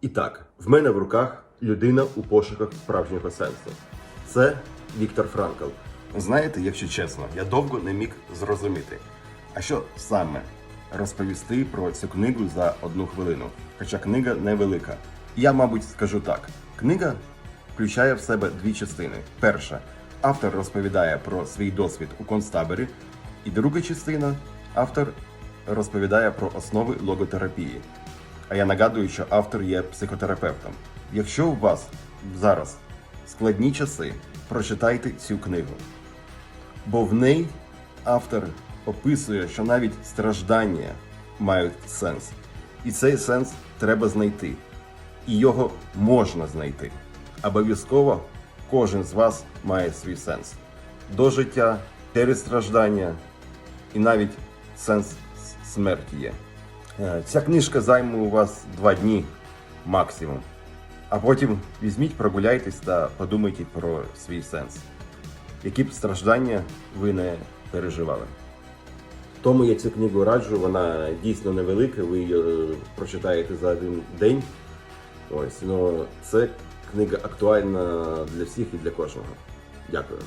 І так, в мене в руках людина у пошуках справжнього сенсу. Це Віктор Франкл. Знаєте, якщо чесно, я довго не міг зрозуміти. А що саме розповісти про цю книгу за одну хвилину? Хоча книга невелика. Я, мабуть, скажу так: книга включає в себе дві частини. Перша автор розповідає про свій досвід у концтаборі, і друга частина автор розповідає про основи логотерапії. А я нагадую, що автор є психотерапевтом. Якщо у вас зараз складні часи, прочитайте цю книгу. Бо в ній автор описує, що навіть страждання мають сенс. І цей сенс треба знайти. І його можна знайти. Обов'язково кожен з вас має свій сенс. До життя, через страждання і навіть сенс смерті є. Е, Ця книжка займе у вас два дні максимум. А потім візьміть, прогуляйтесь та подумайте про свій сенс. Які б страждання ви не переживали. Тому я цю книгу раджу, вона дійсно невелика, ви її е, прочитаєте за один день. Ось, ну це книга актуальна для всіх і для кожного. Дякую.